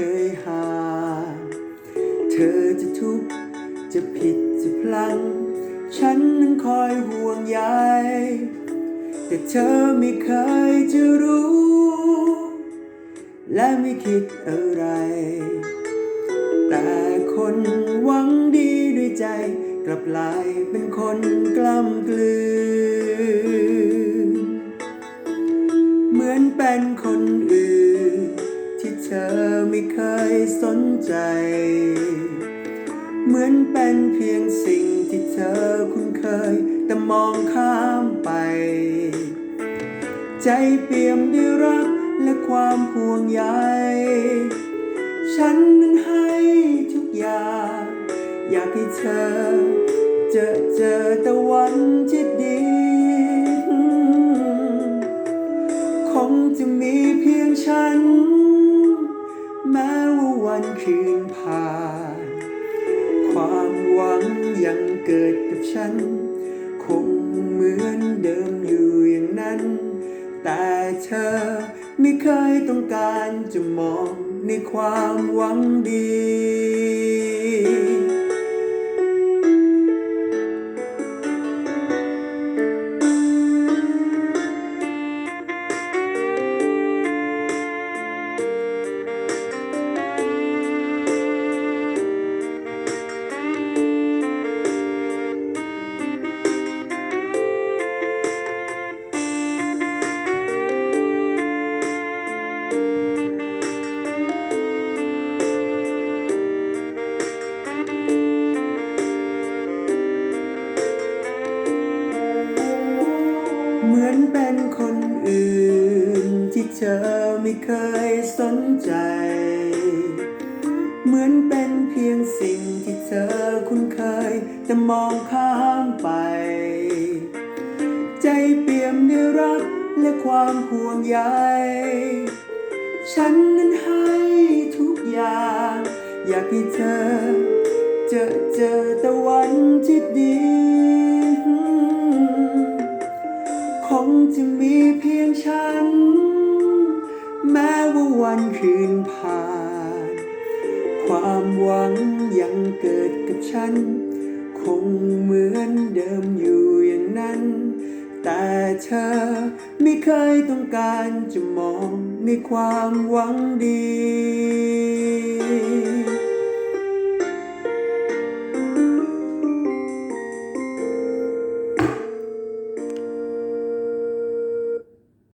เคยหาเธอจะทุกข์จะผิดจะพลัง ฉันนั้นคอยห่วงใยแต่เธอไม่เคยจะรู้ และไม่คิดอะไร แต่คนหวังดีด้วยใจ กลับลายเป็นคนกล้ำกลือ สนใจ เหมือนเป็นเพียงสิ่งที่เธอคุ้นเคย แต่มองข้ามไป ใจเปี่ยมด้วยรักและความห่วงใย ฉันนั้นให้ทุกอย่าง อยากให้เธอ เจอเจอต่วันที่ดี วันคืนผ่าน ความหวังยังเกิดกับฉัน คงเหมือนเดิมอยู่อย่างนั้น แต่เธอไม่เคยต้องการจะมองในความหวังดี นเป็นคนอื่น ที่เธอไม่เคยสนใจ เหมือนเป็นเพียงสิ่งที่เธอคุ้นเคย แต่มองข้ามไป ใจเปี่ยมด้วยรักและความห่วงใย ฉันนั้นให้ทุกอย่าง อยากให้เธอ เจอเจอแต่วันที่ดี งจะมีเพียงฉัน แม้ว่าวันคืนผ่าน ความหวังยังเกิดกับฉัน คงเหมือนเดิมอยู่อย่างนั้น แต่เธอไม่เคยต้องการจะมองในความหวังดี